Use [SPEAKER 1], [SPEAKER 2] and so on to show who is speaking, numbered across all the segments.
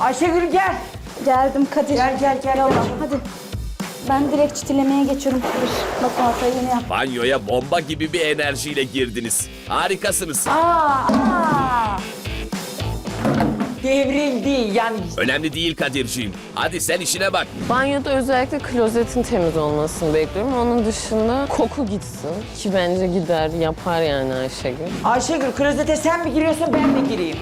[SPEAKER 1] Ayşegül gel.
[SPEAKER 2] Geldim Kadir.
[SPEAKER 1] Gel gel gel. Gel.
[SPEAKER 2] hadi. Ben direkt çitilemeye geçiyorum Kadir. Bak hatayı yeni yap.
[SPEAKER 3] Banyoya bomba gibi bir enerjiyle girdiniz. Harikasınız.
[SPEAKER 1] Aa, aa. Devrildi yani.
[SPEAKER 3] Önemli değil Kadirciğim. Hadi sen işine bak.
[SPEAKER 4] Banyoda özellikle klozetin temiz olmasını bekliyorum. Onun dışında koku gitsin. Ki bence gider, yapar yani Ayşegül.
[SPEAKER 1] Ayşegül klozete sen mi giriyorsun ben mi gireyim?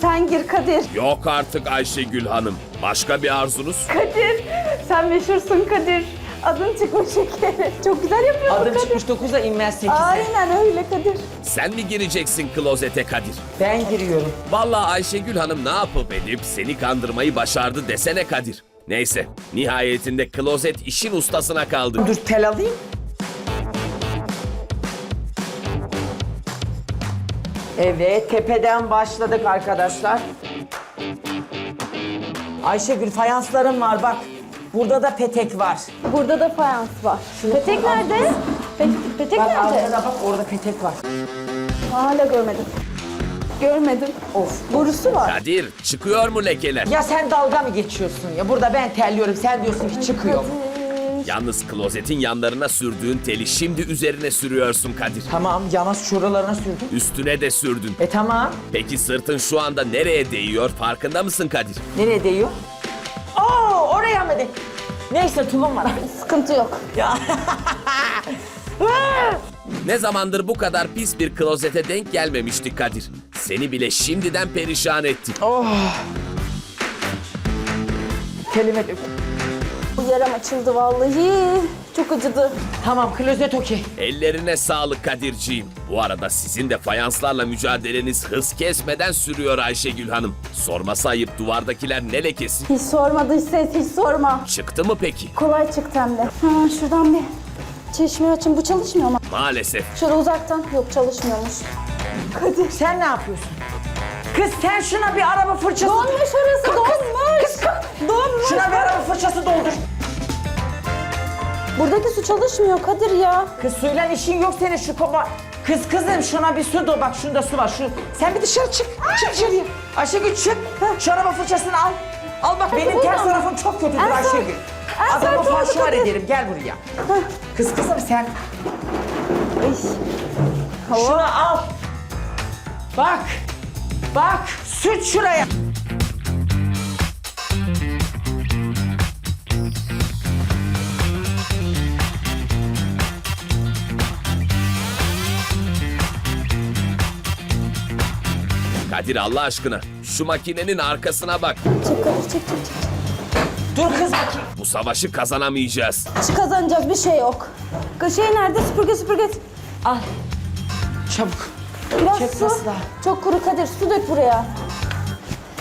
[SPEAKER 2] Sen gir Kadir.
[SPEAKER 3] Yok artık Ayşegül Hanım. Başka bir arzunuz?
[SPEAKER 2] Kadir. Sen meşhursun Kadir. Adın çıkmış şekeri. Çok güzel yapıyorsun
[SPEAKER 1] Adım
[SPEAKER 2] Kadir.
[SPEAKER 1] çıkmış 9'a inmez 8'e.
[SPEAKER 2] Aynen öyle Kadir.
[SPEAKER 3] Sen mi gireceksin klozete Kadir?
[SPEAKER 1] Ben giriyorum.
[SPEAKER 3] Vallahi Ayşegül Hanım ne yapıp edip seni kandırmayı başardı desene Kadir. Neyse, nihayetinde klozet işin ustasına kaldı.
[SPEAKER 1] Dur tel alayım. Evet tepeden başladık arkadaşlar. Ayşegül fayanslarım var bak. Burada da petek var.
[SPEAKER 2] Burada da fayans var. Petek nerede? Pe- petek
[SPEAKER 1] Bak
[SPEAKER 2] nerede?
[SPEAKER 1] arkada bak orada petek var.
[SPEAKER 2] Hala görmedim. Görmedim.
[SPEAKER 1] Of.
[SPEAKER 2] Borusu var.
[SPEAKER 3] Kadir, çıkıyor mu lekeler?
[SPEAKER 1] Ya sen dalga mı geçiyorsun ya? Burada ben terliyorum sen diyorsun ki çıkıyor.
[SPEAKER 3] Yalnız klozetin yanlarına sürdüğün teli şimdi üzerine sürüyorsun Kadir.
[SPEAKER 1] Tamam Canas şuralarına sürdüm.
[SPEAKER 3] Üstüne de sürdün.
[SPEAKER 1] E tamam.
[SPEAKER 3] Peki sırtın şu anda nereye değiyor farkında mısın Kadir?
[SPEAKER 1] Nereye değiyor? Oo oraya mı de? Neyse tulum var.
[SPEAKER 2] Sıkıntı yok.
[SPEAKER 1] ya.
[SPEAKER 3] Ne zamandır bu kadar pis bir klozete denk gelmemiştik Kadir. Seni bile şimdiden perişan etti.
[SPEAKER 1] Kelime dök.
[SPEAKER 2] Bu yaram açıldı vallahi. Çok acıdı.
[SPEAKER 1] Tamam klozet okey.
[SPEAKER 3] Ellerine sağlık Kadirciğim. Bu arada sizin de fayanslarla mücadeleniz hız kesmeden sürüyor Ayşegül Hanım. Sorması ayıp duvardakiler ne lekesi?
[SPEAKER 2] Hiç sorma dış ses hiç sorma.
[SPEAKER 3] Çıktı mı peki?
[SPEAKER 2] Kolay çıktı hem de. Ha, şuradan bir çeşme açın. Bu çalışmıyor mu?
[SPEAKER 3] Maalesef.
[SPEAKER 2] Şöyle uzaktan. Yok çalışmıyormuş. Kadir.
[SPEAKER 1] Sen ne yapıyorsun? Kız sen şuna bir araba fırçası...
[SPEAKER 2] Donmuş orası donmuş. Donmuş.
[SPEAKER 1] Şuna bir araba fırçası doldur.
[SPEAKER 2] Buradaki su çalışmıyor Kadir ya.
[SPEAKER 1] Kız suyla işin yok senin şu kova... Kız kızım şuna bir su do bak şunda su var. Şu... Sen bir dışarı çık. Çık dışarıya. Ayşegül çık. Şu araba fırçasını al. Al bak benim ters tarafım çok kötüdür
[SPEAKER 2] En son-
[SPEAKER 1] Ayşegül.
[SPEAKER 2] en son
[SPEAKER 1] Adamı
[SPEAKER 2] doğru
[SPEAKER 1] farşar
[SPEAKER 2] Kadir.
[SPEAKER 1] ederim gel buraya. Kız kızım sen
[SPEAKER 2] Ay.
[SPEAKER 1] şunu al. Bak. Bak süt şuraya.
[SPEAKER 3] Kadir Allah aşkına şu makinenin arkasına bak.
[SPEAKER 2] Çek Kadir çek çek çek.
[SPEAKER 1] Dur kız bakayım.
[SPEAKER 3] Bu savaşı kazanamayacağız.
[SPEAKER 2] Hiç kazanacağız bir şey yok. Şey nerede? Süpürge süpürge.
[SPEAKER 1] Al. Çabuk.
[SPEAKER 2] Biraz
[SPEAKER 1] Çek
[SPEAKER 2] su.
[SPEAKER 1] nasıl?
[SPEAKER 2] Çok kuru Kadir. Su dök buraya.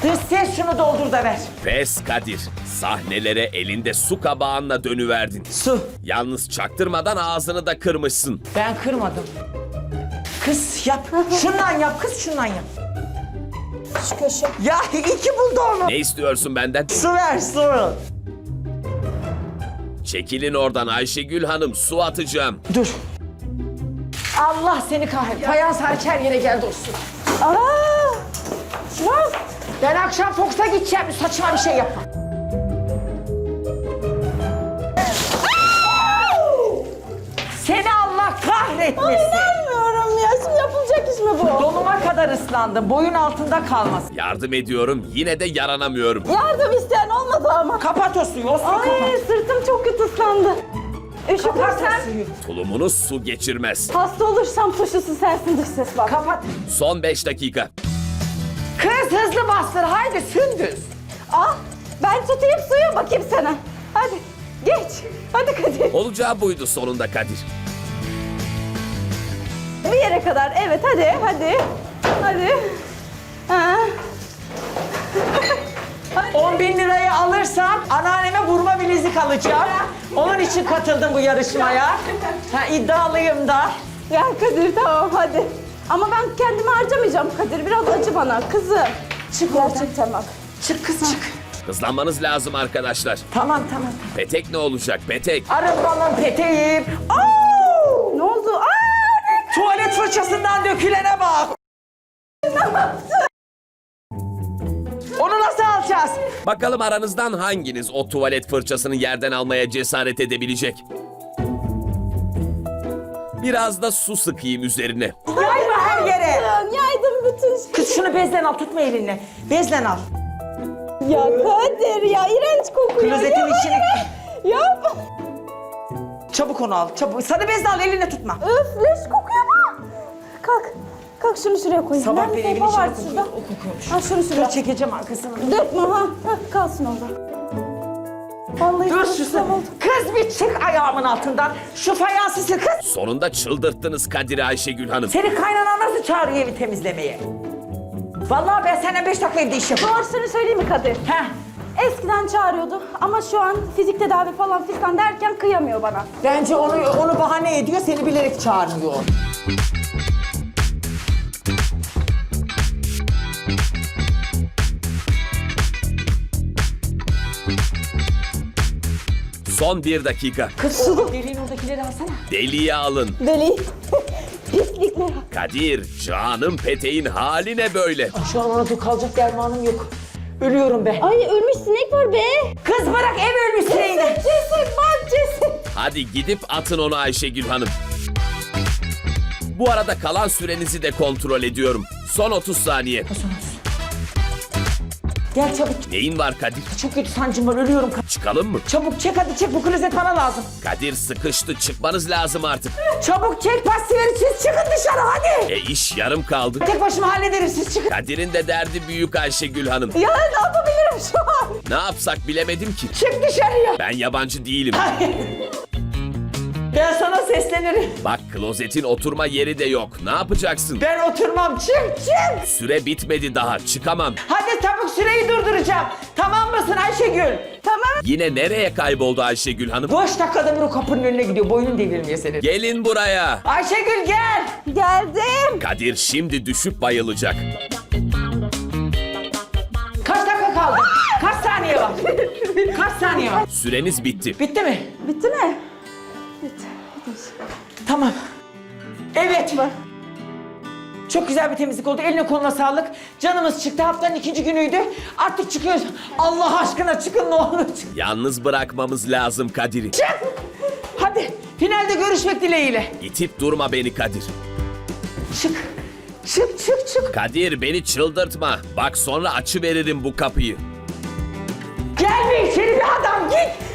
[SPEAKER 1] Dış ses şunu doldur da ver.
[SPEAKER 3] Pes Kadir. Sahnelere elinde su kabağınla dönüverdin.
[SPEAKER 1] Su.
[SPEAKER 3] Yalnız çaktırmadan ağzını da kırmışsın.
[SPEAKER 1] Ben kırmadım. Kız yap. Şundan yap kız şundan yap.
[SPEAKER 2] Şu köşe.
[SPEAKER 1] Ya iki buldu onu.
[SPEAKER 3] Ne istiyorsun benden?
[SPEAKER 1] Su ver su.
[SPEAKER 3] Çekilin oradan Ayşegül Hanım su atacağım.
[SPEAKER 1] Dur. Allah seni kahretsin. Fayans hariç her yere geldi o su.
[SPEAKER 2] Aa! Lan!
[SPEAKER 1] Ben akşam Fox'a gideceğim. Saçma bir şey yapma. Seni Allah kahretmesin. Kadar ıslandım. Boyun altında kalmasın.
[SPEAKER 3] Yardım ediyorum yine de yaranamıyorum.
[SPEAKER 2] Yardım isteyen olmadı ama.
[SPEAKER 1] Kapat o suyu. O suyu
[SPEAKER 2] Ay
[SPEAKER 1] kapat.
[SPEAKER 2] sırtım çok kötü ıslandı.
[SPEAKER 1] Kapat
[SPEAKER 2] Üşütürsem,
[SPEAKER 1] o suyu.
[SPEAKER 3] Tulumunuz su geçirmez.
[SPEAKER 2] hasta olursam suçlusu sensin dış ses bak.
[SPEAKER 1] Kapat.
[SPEAKER 3] Son 5 dakika.
[SPEAKER 1] Kız hızlı bastır. Haydi sündüz.
[SPEAKER 2] Al ben tutayım suya bakayım sana. Hadi geç. Hadi Kadir.
[SPEAKER 3] Olacağı buydu sonunda Kadir.
[SPEAKER 2] Bir yere kadar. Evet hadi hadi. Hadi. Ha.
[SPEAKER 1] 10 bin lirayı alırsam anneanneme vurma bilezik alacağım. Onun için katıldım bu yarışmaya. Ha, iddialıyım da.
[SPEAKER 2] Gel Kadir tamam hadi. Ama ben kendimi harcamayacağım Kadir. Biraz acı bana kızım. Çık Gerçekten bak.
[SPEAKER 1] Çık kız çık.
[SPEAKER 3] Hızlanmanız lazım arkadaşlar.
[SPEAKER 1] Tamam tamam.
[SPEAKER 3] Petek ne olacak petek?
[SPEAKER 1] Arınmanın peteğim. Oo!
[SPEAKER 2] Ne oldu? Aa!
[SPEAKER 1] Tuvalet fırçasından dökülene bak. Yapacağız?
[SPEAKER 3] Bakalım aranızdan hanginiz o tuvalet fırçasını yerden almaya cesaret edebilecek? Biraz da su sıkayım üzerine.
[SPEAKER 1] Yayma her yere.
[SPEAKER 2] Yaydım bütün şey.
[SPEAKER 1] Kız şunu bezle al tutma elinle. Bezle al.
[SPEAKER 2] Ya Kadir ya iğrenç kokuyor.
[SPEAKER 1] Klozetin
[SPEAKER 2] ya.
[SPEAKER 1] içine.
[SPEAKER 2] Yapma.
[SPEAKER 1] Çabuk onu al. Çabuk. Sarı bezle al eline tutma.
[SPEAKER 2] Öf leş kokuyor bu. Kalk. Kalk şunu şuraya koyayım.
[SPEAKER 1] Sabah bir evin içine kokuyor. O kokuyormuş.
[SPEAKER 2] Ha şunu şuraya.
[SPEAKER 1] Dur çekeceğim arkasını.
[SPEAKER 2] Dökme ha. ha. Kalsın orada. Vallahi
[SPEAKER 1] Dur şu. Kız bir çık ayağımın altından. Şu fayansı sil kız.
[SPEAKER 3] Sonunda çıldırttınız Kadir Ayşegül Hanım.
[SPEAKER 1] Seni kaynanan nasıl çağırıyor evi temizlemeye? Vallahi ben senden beş dakika evde iş yaparım.
[SPEAKER 2] Doğrusunu söyleyeyim mi Kadir?
[SPEAKER 1] Heh.
[SPEAKER 2] Eskiden çağırıyordu ama şu an fizik tedavi falan fistan derken kıyamıyor bana.
[SPEAKER 1] Bence onu onu bahane ediyor, seni bilerek çağırmıyor.
[SPEAKER 3] Son bir dakika.
[SPEAKER 1] Kız o deliğin oradakileri alsana.
[SPEAKER 3] Deliye alın.
[SPEAKER 2] Deli. Pislikler.
[SPEAKER 3] Kadir, canım peteğin hali ne böyle?
[SPEAKER 1] Şu an ona dur kalacak dermanım yok. Ölüyorum ben.
[SPEAKER 2] Ay ölmüş sinek var be.
[SPEAKER 1] Kız bırak ev ölmüş sineğini.
[SPEAKER 2] Ceset bak ceset.
[SPEAKER 3] Hadi gidip atın onu Ayşegül Hanım. Bu arada kalan sürenizi de kontrol ediyorum. Son 30 saniye.
[SPEAKER 1] Gel çabuk.
[SPEAKER 3] Neyin var Kadir?
[SPEAKER 1] Çok kötü sancım var ölüyorum.
[SPEAKER 3] Çıkalım mı?
[SPEAKER 1] Çabuk çek hadi çek bu klozet bana lazım.
[SPEAKER 3] Kadir sıkıştı çıkmanız lazım artık.
[SPEAKER 1] Çabuk çek pastileri siz çıkın dışarı hadi.
[SPEAKER 3] E iş yarım kaldı.
[SPEAKER 1] Tek başıma hallederim siz çıkın.
[SPEAKER 3] Kadir'in de derdi büyük Ayşegül Hanım.
[SPEAKER 2] Ya ne yapabilirim şu an?
[SPEAKER 3] Ne yapsak bilemedim ki.
[SPEAKER 1] Çık dışarıya.
[SPEAKER 3] Ben yabancı değilim.
[SPEAKER 1] Ben sana seslenirim.
[SPEAKER 3] Bak klozetin oturma yeri de yok. Ne yapacaksın?
[SPEAKER 1] Ben oturmam çık çık.
[SPEAKER 3] Süre bitmedi daha. Çıkamam.
[SPEAKER 1] Hadi çabuk süreyi durduracağım. Tamam mısın Ayşegül?
[SPEAKER 2] Tamam.
[SPEAKER 3] Yine nereye kayboldu Ayşegül Hanım?
[SPEAKER 1] Boş dakikada bu kapının önüne gidiyor. Boynun devrilmiyor senin.
[SPEAKER 3] Gelin buraya.
[SPEAKER 1] Ayşegül gel.
[SPEAKER 2] Geldim.
[SPEAKER 3] Kadir şimdi düşüp bayılacak.
[SPEAKER 1] Kaç dakika kaldı? Kaç saniye var? Kaç saniye var?
[SPEAKER 3] Süreniz bitti.
[SPEAKER 1] Bitti mi?
[SPEAKER 2] Bitti mi? Bitti.
[SPEAKER 1] Tamam. Evet. Çok güzel bir temizlik oldu. Eline koluna sağlık. Canımız çıktı. Haftanın ikinci günüydü. Artık çıkıyoruz. Allah aşkına çıkın ne olur. Çık.
[SPEAKER 3] Yalnız bırakmamız lazım Kadir'i.
[SPEAKER 1] çık. Hadi. Finalde görüşmek dileğiyle.
[SPEAKER 3] İtip durma beni Kadir.
[SPEAKER 1] Çık. Çık çık çık.
[SPEAKER 3] Kadir beni çıldırtma. Bak sonra açı veririm bu kapıyı.
[SPEAKER 1] Gelme içeri bir adam git.